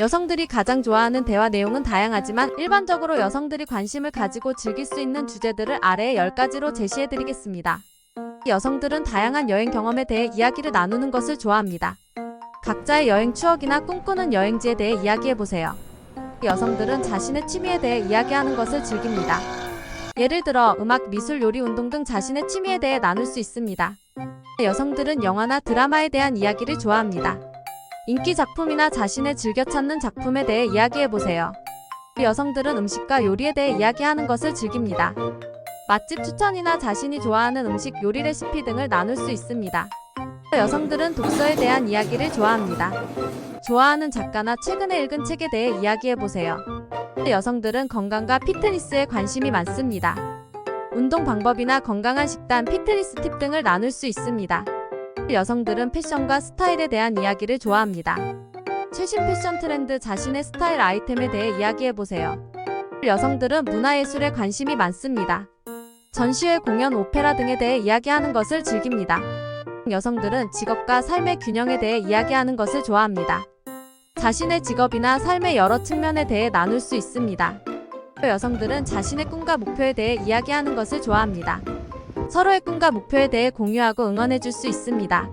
여성들이 가장 좋아하는 대화 내용은 다양하지만 일반적으로 여성들이 관심을 가지고 즐길 수 있는 주제들을 아래의 10가지로 제시해 드리겠습니다. 여성들은 다양한 여행 경험에 대해 이야기를 나누는 것을 좋아합니다. 각자의 여행 추억이나 꿈꾸는 여행지에 대해 이야기해 보세요. 여성들은 자신의 취미에 대해 이야기하는 것을 즐깁니다. 예를 들어 음악, 미술, 요리, 운동 등 자신의 취미에 대해 나눌 수 있습니다. 여성들은 영화나 드라마에 대한 이야기를 좋아합니다. 인기 작품이나 자신의 즐겨 찾는 작품에 대해 이야기해 보세요. 여성들은 음식과 요리에 대해 이야기하는 것을 즐깁니다. 맛집 추천이나 자신이 좋아하는 음식 요리 레시피 등을 나눌 수 있습니다. 여성들은 독서에 대한 이야기를 좋아합니다. 좋아하는 작가나 최근에 읽은 책에 대해 이야기해 보세요. 여성들은 건강과 피트니스에 관심이 많습니다. 운동 방법이나 건강한 식단, 피트니스 팁 등을 나눌 수 있습니다. 여성들은 패션과 스타일에 대한 이야기를 좋아합니다. 최신 패션 트렌드, 자신의 스타일 아이템에 대해 이야기해 보세요. 여성들은 문화예술에 관심이 많습니다. 전시회, 공연, 오페라 등에 대해 이야기하는 것을 즐깁니다. 여성들은 직업과 삶의 균형에 대해 이야기하는 것을 좋아합니다. 자신의 직업이나 삶의 여러 측면에 대해 나눌 수 있습니다. 여성들은 자신의 꿈과 목표에 대해 이야기하는 것을 좋아합니다. 서로의 꿈과 목표에 대해 공유하고 응원해 줄 수 있습니다.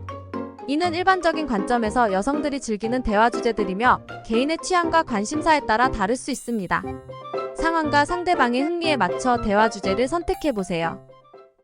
이는 일반적인 관점에서 여성들이 즐기는 대화 주제들이며 개인의 취향과 관심사에 따라 다를 수 있습니다. 상황과 상대방의 흥미에 맞춰 대화 주제를 선택해 보세요.